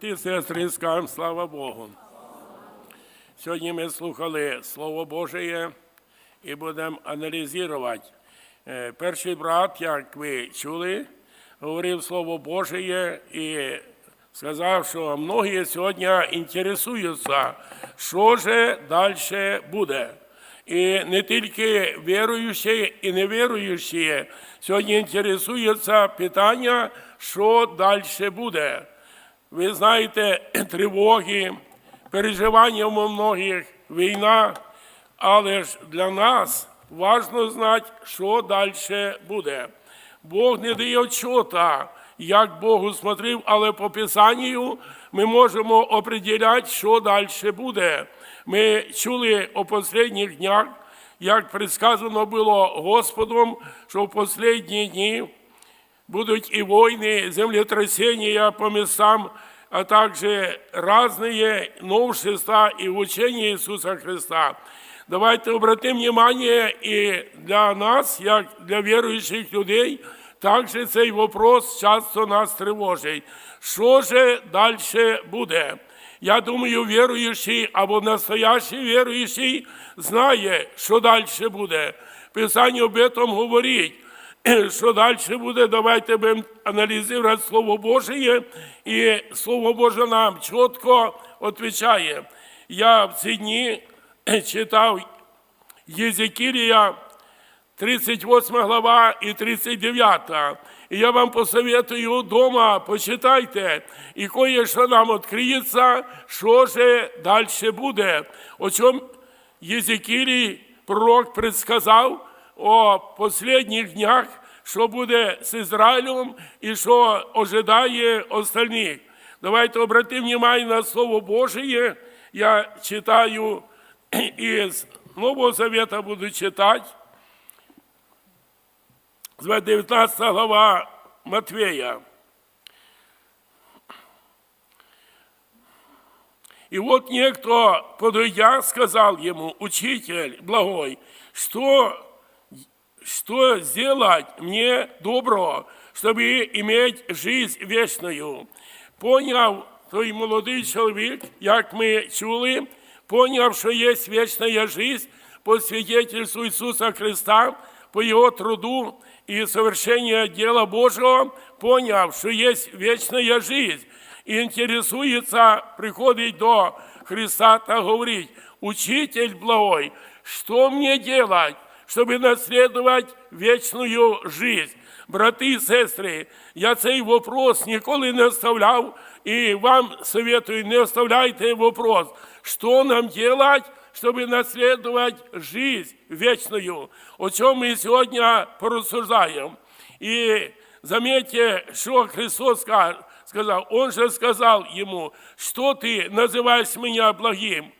Брати і сестри, скажемо слава Богу. Сьогодні ми слухали Слово Боже і будемо аналізувати. Е, Перший брат, як ви чули, говорив Слово Боже і сказав, що многі сьогодні інтересуються, що же далі буде. І не тільки віруючі і невіруючі сьогодні інтересуються питання, що далі буде. Ви знаєте, тривоги, переживання у многих, війна, але ж для нас важливо знати, що далі буде. Бог не дає отчота, як Бог усмотрив, але по Писанню ми можемо определяти, що далі буде. Ми чули о останніх днях, як предсказано було Господом, що в останні дні будуть и войны, землетрясения по местам, а также разные новшества и в учении Иисуса Христа. Давайте обратим внимание и для нас, як для віруючих людей, також цей вопрос часто нас тривожить. Що же далі буде? Я думаю, віруючий або настоящий віруючий знає, що далі буде. Писання об этом говорить що далі буде, давайте будемо аналізувати Слово Боже, і Слово Боже нам чітко відповідає. Я в ці дні читав Єзекілія, 38 глава і 39. І я вам посоветую вдома, почитайте, і кое-що нам відкриється, що же далі буде. О чому Єзекілій, пророк, предсказав, о последніх днях, що буде з Ізраїлем і що ожидає остальних. Давайте обратимо внимание на Слово Божие. Я читаю із Нового Завета буду читати. З 19 глава Матвея. И вот некто, подойдя, сказал ему, «Учитель благой, что что сделать мне доброго, чтобы иметь жизнь вечную. Поняв той молодий чоловік, як ми чули, поняв, що є вічна жизнь по свидетельству Ісуса Христа, по Його труду і совершення діла Божого, поняв, що є вічна жизнь, і інтересується, приходить до Христа та говорить, «Учитель благой, что мне делать, чтобы наследовать вечную жизнь. Брати і сестри, я цей вопрос ніколи не оставляв, і вам советую, не оставляйте вопрос, що нам делать, чтобы наследовать жизнь вечную, о чем мы сегодня порассуждаем. И заметьте, что Христос сказал. Он же сказал ему, что ты называешь меня благим.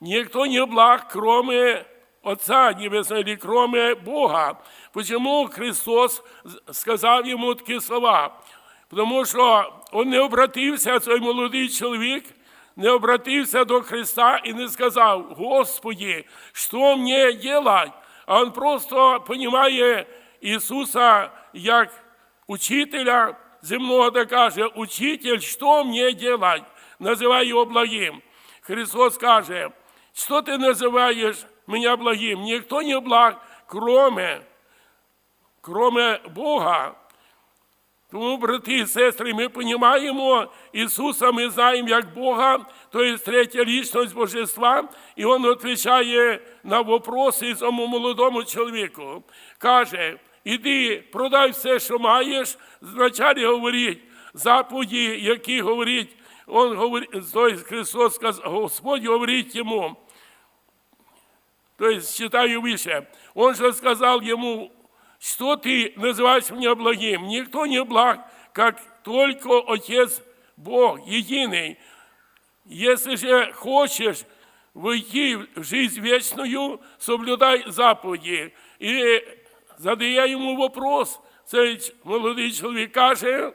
Никто не благ, кроме Отца Небесного, кроме Бога. Почему Христос сказав йому такі слова? Тому що він не обратився, цей молодий чоловік, не обратився до Христа і не сказав, Господи, що мені делать? А він просто розуміє Ісуса як учителя земного, та каже, учитель, що мені делать? Називає його благим. Христос каже, що ти називаєш меня благим. Никто не благ, кроме, кроме Бога. Тому, брати і сестри, ми розуміємо Ісуса, ми знаємо як Бога, то є третя лічність Божества, і Він відповідає на вопроси цьому молодому чоловіку. Каже, іди, продай все, що маєш, вначалі говорить заповіді, які говорить, Он говорить, Христос сказав, Господь говорить йому, то есть читаю выше, он же сказал ему, что ты называешь меня благим? Никто не благ, как только Отец Бог, единый. Если же хочешь войти в жизнь вечную, соблюдай заповеди. И задає йому вопрос, цей молодий чоловік каже,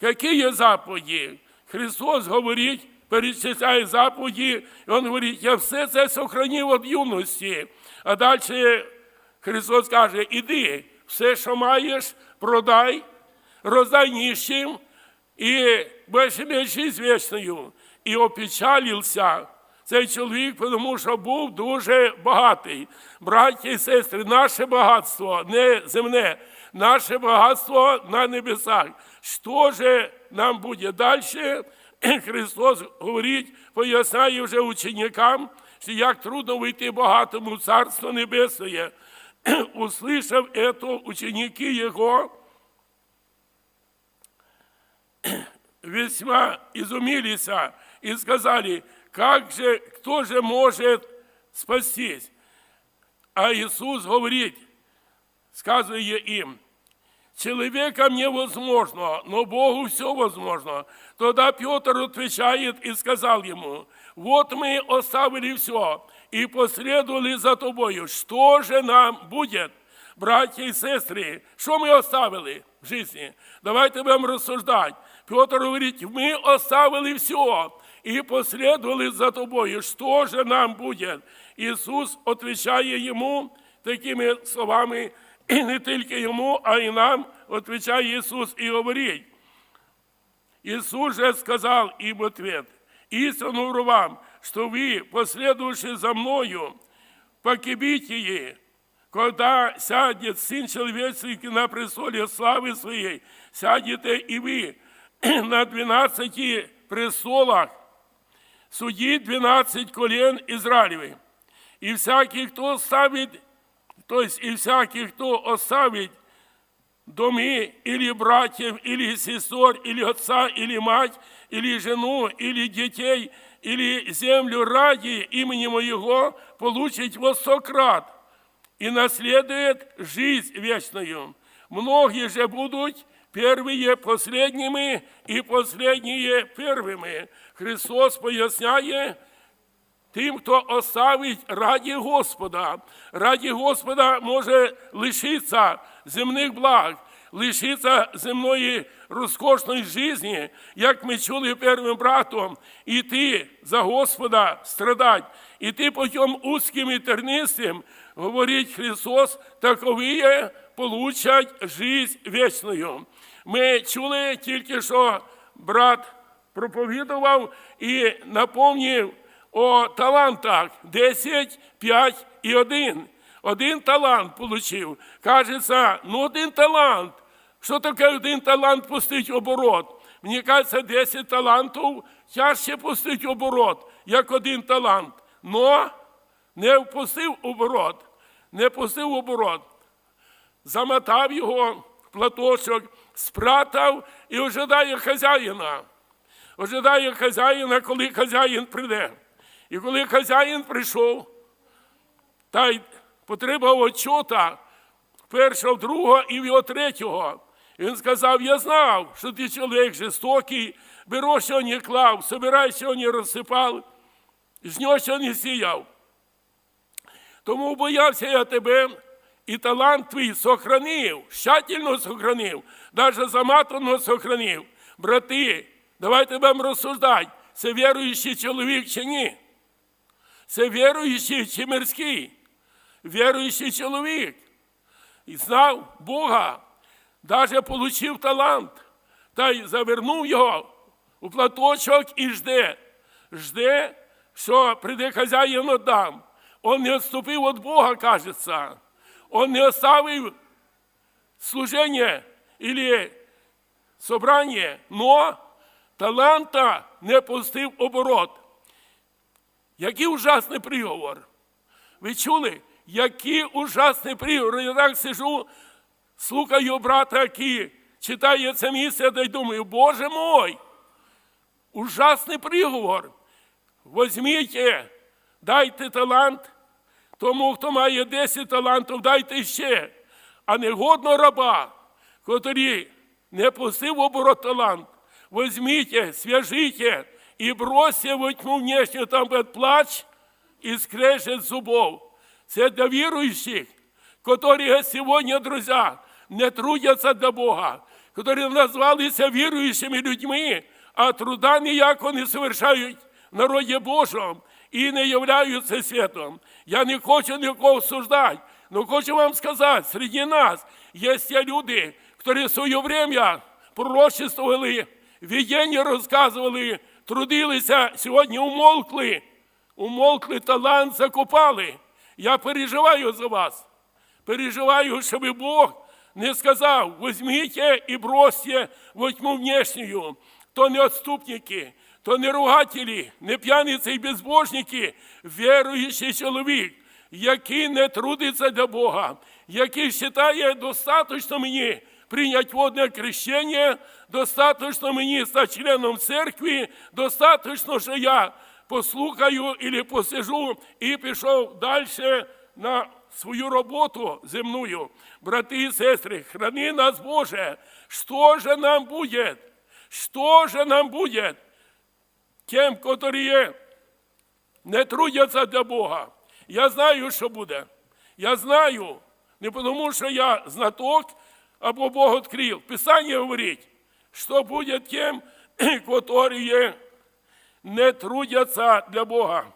які заповіді? Христос говорить, перечисляє заповіді, і він говорить, я все це сохранив від юності. А далі Христос каже, іди, все, що маєш, продай, роздай ніщим, і будеш иметь жизнь вечную. І опечалився цей чоловік, тому що був дуже багатий. Браття і сестри, наше багатство не земне, наше багатство на небесах. Що же нам буде далі? Христос говорить, поясняє вже ученикам, що як трудно вийти багатому в Царство Небесне. Услышав это, ученики Його весьма изумились и сказали, как же, кто же может спастись? А Иисус говорит, сказывая им, человеком невозможно, но Богу все возможно. Тогда Петр отвечает и сказал ему, вот мы оставили все и последовали за тобою. Что же нам будет? Братья и сестры, что мы оставили в жизни? Давайте будем рассуждать. Петр говорит, мы оставили все и последовали за тобою. Что же нам будет? Иисус отвечає йому такими словами, і не тільки йому, а й нам, отвечає Ісус і говорить. Иисус же сказал им в ответ, «Истину говорю вам, что вы, последовавшие за Мною, погибите, когда сядет Сын Человеческий на престоле славы Своей, сядете и вы на двенадцати престолах, судить двенадцать колен Израилевых. И всякий, кто оставит, то есть и всякий, кто оставит доми или братьев, или сестер, или отца, или мать, или жену, или детей, или землю ради имени Моего, получить во сто крат и наследует жизнь вечную. Многие же будут первые последними и последние первыми. Христос поясняє, Тим, хто оставить раді Господа, раді Господа може лишитися земних благ, лишитися земної розкошної житті, як ми чули первим братом, іти за Господа страдать, іти путем узким і тернистим, говорить Христос, такові получать жизнь вічною. Ми чули тільки, що брат проповідував і наповнив о талантах 10, 5 і 1. Один талант получив. Кажеться, ну один талант. Що таке один талант пустить оборот? Мені кажеться, 10 талантів тяжче пустить оборот, як один талант. Но не впустив оборот, не пустив оборот. Замотав його в платочок, спрятав і ожидає хазяїна. Ожидає хазяїна, коли хазяїн прийде. І коли хазяїн прийшов, та й потребував отчота першого, другого і його третього. Він сказав: Я знав, що ти чоловік жорстокий, беро, що не клав, собирай, що не розсипав, з нього що не сіяв. Тому боявся я тебе, і талант твій сохранив, щательно сохранив, навіть заматано сохранив. Брати, давайте будемо розсуждати, це віруючий чоловік чи ні? Це віруючий чи мирський, віруючий чоловік. І знав Бога, навіть отримав талант, та й завернув його у платочок і жде. Жде, що прийде хазяїн отдам. Он не відступив від Бога, кажеться. Он не оставив служение или собрание, но таланта не пустив оборот. Який ужасний приговор. Ви чули, який ужасний приговор. Я так сижу, слухаю брата, який читає це місце, та й думаю, Боже мой, ужасний приговор. Возьміть, дайте талант тому, хто має 10 талантів, дайте ще, а не годно раба, котрі не пустив оборот талант. Возьмите, свяжите и бросьте во тьму внешнюю, там будет плач и скрежет зубов. Це для віруючих, які сьогодні, друзі, не трудяться для Бога, які назвалися віруючими людьми, а труда ніякого не совершають в народі Божому і не являються святом. Я не хочу нікого осуждати, но хочу вам сказати, серед нас є ті люди, які в своє время пророчествовали Видення розказували, трудилися, сьогодні умолкли. Умолкли, талант закопали. Я переживаю за вас. Переживаю, щоб Бог не сказав, возьмите і бросьте во тьму внешнюю. То не отступники, то не ругателі, не п'яниці і безбожники, віруючий чоловік, який не трудиться для Бога, який вважає достатньо мені прийняти водне крещення, достатньо мені стати членом церкви, достатньо, що я послухаю або посижу і пішов далі на свою роботу земную. Брати і сестри, храни нас, Боже, що же нам буде? Що же нам буде? Тим, які не трудяться для Бога. Я знаю, що буде. Я знаю, не тому, що я знаток або Бог відкрив. Писання говорить, що буде тим, які не трудяться для Бога.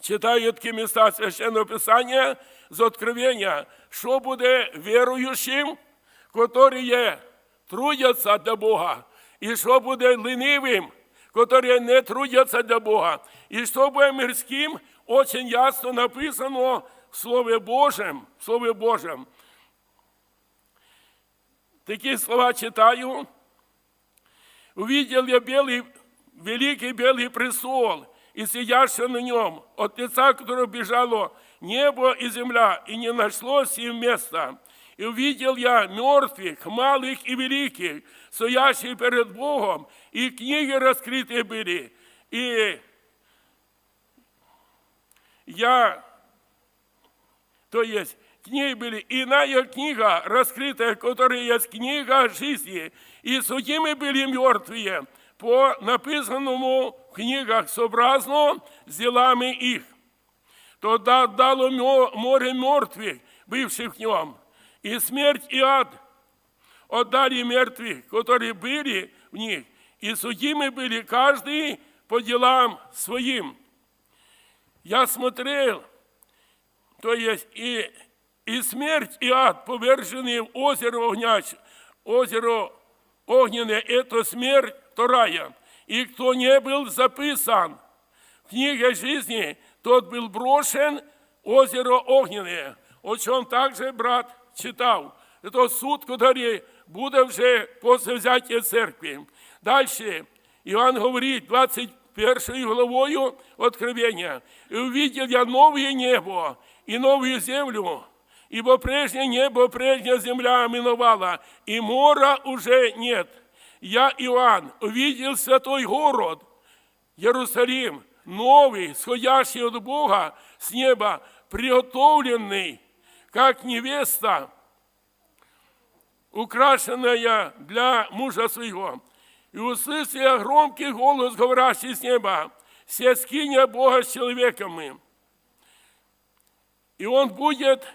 Читаю такі міста Священного Писання з Откровення, що буде віруючим, які трудяться для Бога, і що буде ленивим, які не трудяться для Бога, і що буде мирським, очень ясно написано в Слові Божем, в Слові Божем. Такі слова читаю. Увидел я белый, великий белый престол, и сидящего на нем, от лица которого бежало небо и земля, и не нашлось им места. И увидел я мертвых, малых и великих, стоящих перед Богом, и книги раскрыты были. И я, то есть, книги были, иная книга раскрытая, которая есть книга жизни, и судимы были мертвые по написанному в книгах сообразно с делами их. Тогда дало море мертвых, бывших в нем, и смерть и ад отдали мертвых, которые были в них, и судимы были каждый по делам своим. Я смотрел, то есть и, и смерть, и ад повержены в озеро огняч, озеро огненное, это смерть вторая. И кто не был записан в книге жизни, тот был брошен в озеро огненное, о чем также брат читал. Это суд, который буде вже після взяття церкви. Дальше Іван говорить 21 главою Откровения. «И увидел я новое небо и новую землю, ибо прежнее небо, прежняя земля миновала, и мора уже нет. Я, Иоанн, увидел святой город, Иерусалим, новый, сходящий от Бога с неба, приготовленный, как невеста, украшенная для мужа своего. И услышал я громкий голос, говорящий с неба, «Се скиня Бога с человеками, и Он будет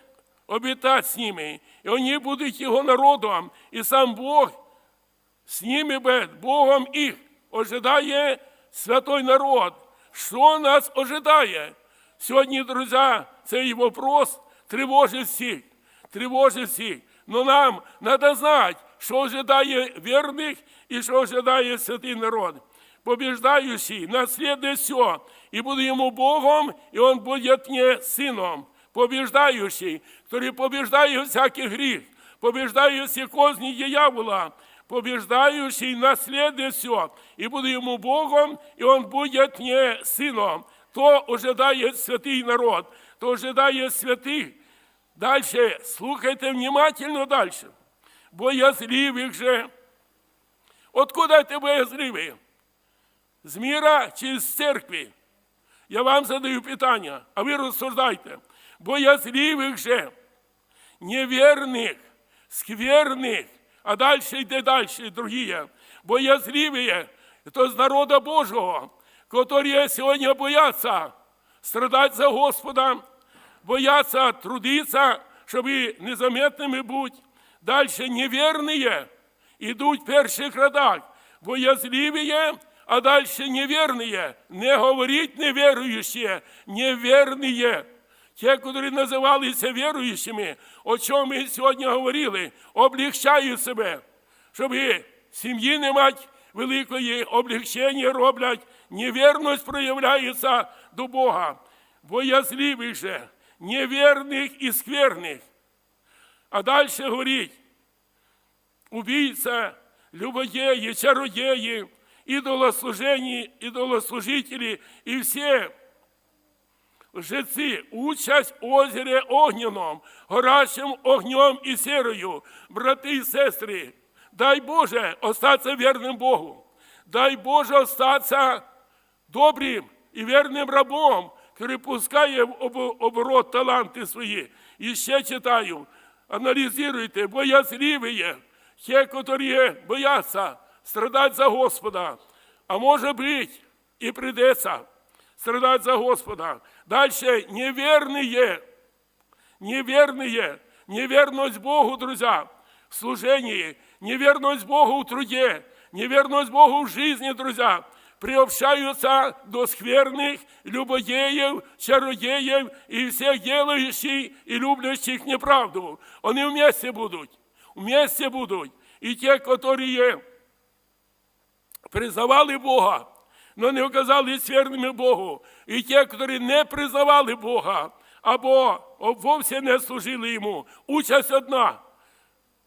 обитать с ними, и они будут Его народом, и сам Бог с ними будет, Богом их ожидає святой народ. Що нас ожидає? Сьогодні, друзі, цей вопрос тривожить всіх, тривожить всіх. Но нам треба знати, що ожидає вірних і що ожидає святий народ. Побіждаючий наслідує все, і буде йому Богом, і він буде не сином. Побіждаючий, який побіждає всякий гріх, побіждає всі козні диявола, побіждаючий наслідує все, і буде йому Богом, і він буде не сином. То ожидає святий народ, то ожидає святих. Дальше, слухайте внимательно дальше. Боязливих же. Откуда ти боязливий? З міра чи з церкви? Я вам задаю питання, а ви розсуждайте Боязливих же, неверних, скверних, а дальше йде дальше, другі. Боязливые, это з народа Божого, которые сегодня боятся страдать за Господа, боятся трудиться, чтобы незаметными быть. Дальше неверные идут в перших рядах, боязливые, а дальше неверные. Не говорить неверующие, неверные. Ті, які називалися віруючими, о чому ми сьогодні говорили, облегчають себе, щоб сім'ї не мать великої, облегчення роблять, невірність проявляється до Бога, боязливих же, невірних і скверних. А далі говорить, убийца, любодеи, чародеи, идолослужение, идолослужители и все лжецы, участь в озере огненном, горящим огнем и серою, брати і сестри, дай Боже остаться верним Богу, дай Боже остаться добрим і вірним рабом, який пускає в об- оборот таланти свої. І ще читаю, аналізуйте, боязливые, те, которые боятся страдать за Господа, а може быть і придеться страдать за Господа. Дальше неверные, неверные, неверность Богу, друзья, в служении, неверность Богу в труде, неверность Богу в жизни, друзья, приобщаются до скверных, любодеев, чародеев и всех делающих и люблящих неправду. Они вместе будут, вместе будут. И те, которые признавали Бога, но не оказались вірними Богу. І ті, які не признавали Бога або вовсе не служили Йому, участь одна.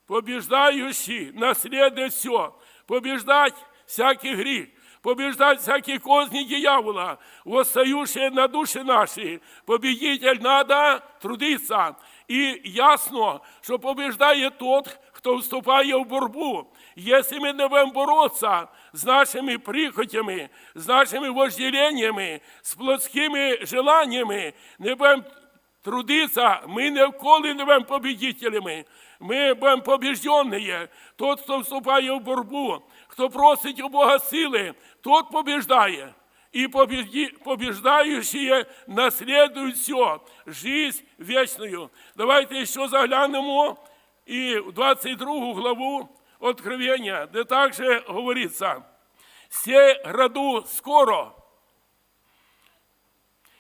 Побіждаючи, наслідує все, побіждать всякий гріх, побіждать всякі козні дьявола, восстающие на душі наші. Победитель надо трудиться. І ясно, що побіждає тот, хто вступає в борьбу. Якщо ми не будемо боротися з нашими прихотями, з нашими вожделеннями, з плотськими желаннями, не будемо трудиться, ми ніколи не будемо победителями. Ми будемо побіждені. Тот, хто вступає в борьбу, хто просить у Бога сили, тот. И побежди- побеждающие наследуют все, жизнь вечную. Давайте еще заглянемо и в 22 главу Откровения, де также говорится, «Се граду скоро,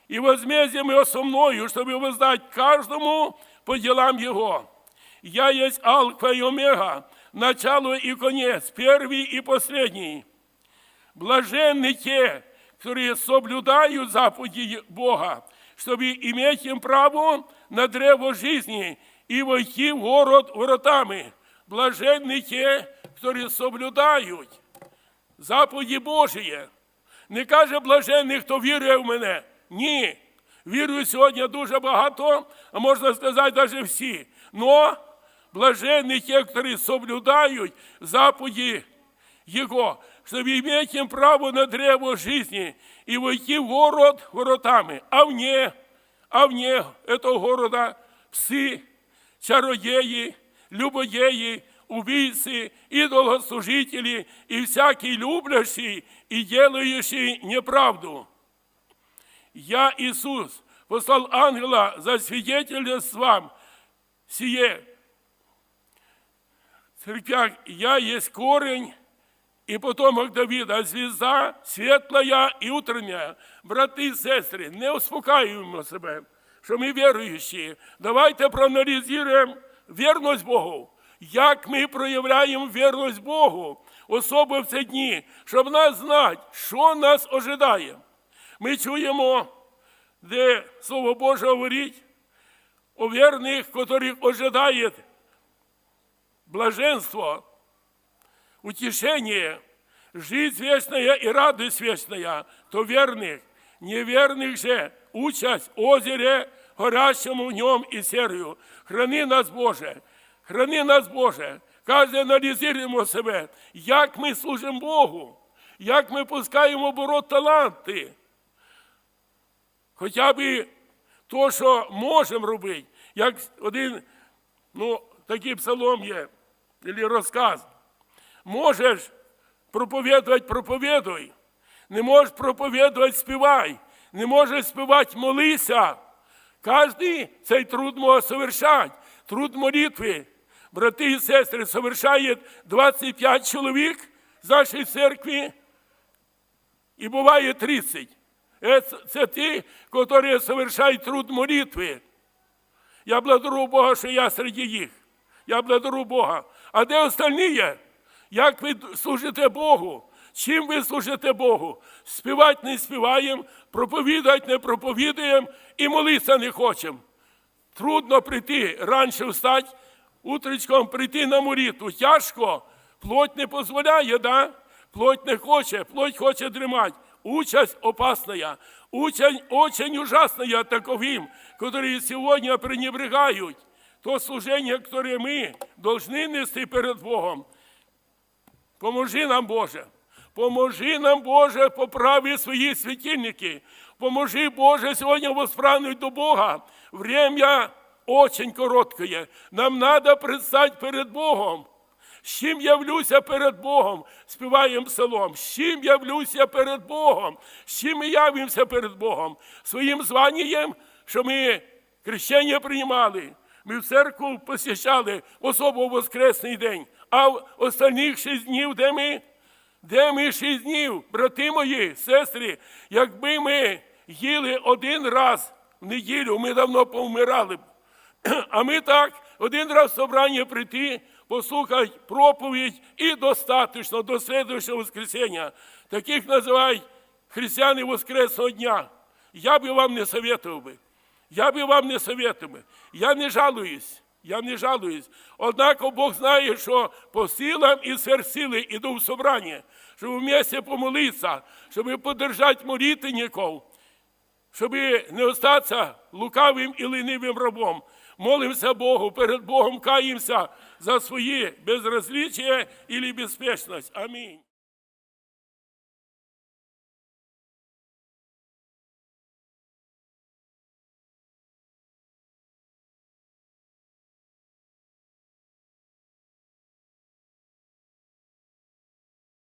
и возмездием его со мною, чтобы воздать каждому по делам его. Я есть Алфа и Омега, начало и конец, первый и последний. Блаженны те, которые соблюдают заповеди Бога, чтобы иметь им право на древо жизни и войти в город воротами. Блаженны те, которые соблюдають заповіді Божії. Не каже блаженний, хто вірує в мене. Ні. Вірую сьогодні дуже багато, а можна сказати, навіть всі. Но блаженні ті, які соблюдають заповіді Його, щоб иметь им право на древо жизни и войти в город воротами. А вне, а вне этого города псы, чародеи, любодеи, убийцы, идолослужители и всякий люблящий и делающий неправду. Я, Иисус, послал ангела за свидетельством сие. Церквях, я есть корень и потомок Давида, звезда світлая і утренняя. Брати і сестри, не успокаюємо себе, що ми віруючі. Давайте проаналізуємо вірність Богу. Як ми проявляємо вірність Богу, особливо в ці дні, щоб нас знати, що нас ожидає. Ми чуємо, де Слово Боже говорить о вірних, яких ожидає блаженство, утешение, жизнь вечная и радость вечная, то верных, неверных же участь озере, горящему в нем и серою. Храни нас, Боже, храни нас, Боже. Кожен аналізуємо себе, як ми служимо Богу, як ми пускаємо оборот таланти. Хоча б то, що можемо робити, як один, ну, такий псалом є, або розказ. Можеш проповідувати, проповідуй. Не можеш проповідувати, співай. Не можеш співати, молися. Кожен цей труд може совершати. Труд молитви. Брати і сестри, совершає 25 чоловік з нашої церкви і буває 30. Е, Це, це ті, які совершають труд молитви. Я благодарю Бога, що я серед їх. Я благодарю Бога. А де остальні? Як ви служите Богу? Чим ви служите Богу? Співати не співаємо, проповідати не проповідуємо і молитися не хочемо. Трудно прийти раніше встати, утречком прийти на молитву. Тяжко. Плоть не дозволяє, да? Плоть не хоче, плоть хоче дремать. Участь опасная, участь очень ужасная таковым, которые сегодня пренебрегают то служение, которое мы должны нести перед Богом. Поможи нам, Боже. Поможи нам, Боже, поправи свої світильники. Поможи, Боже, сьогодні восправнуть до Бога. Время очень короткое. Нам надо предстать перед Богом. З чим явлюся перед Богом? Співаємо псалом. З чим явлюся перед Богом? З чим ми явимося перед Богом? Своїм званням, що ми хрещення приймали, ми в церкву посіщали особо в Воскресний день, а в останніх шість днів, де ми? Де ми шість днів, брати мої, сестри, якби ми їли один раз в неділю, ми давно повмирали б. А ми так один раз в собрання прийти, послухати проповідь і достатньо до слідуючого воскресіння. Таких називають християни Воскресного дня. Я би вам не советував би. Я би вам не советував. Я не жалуюсь. Я не жалуюсь. Однако Бог знає, що по силам і сверхсили іду в собрання, щоб вместе помолитися, щоб подержати молитвенников, щоб не остатися лукавим і ленивим рабом. Молимося Богу, перед Богом каємося за свої безразличие і безпечність. Амінь.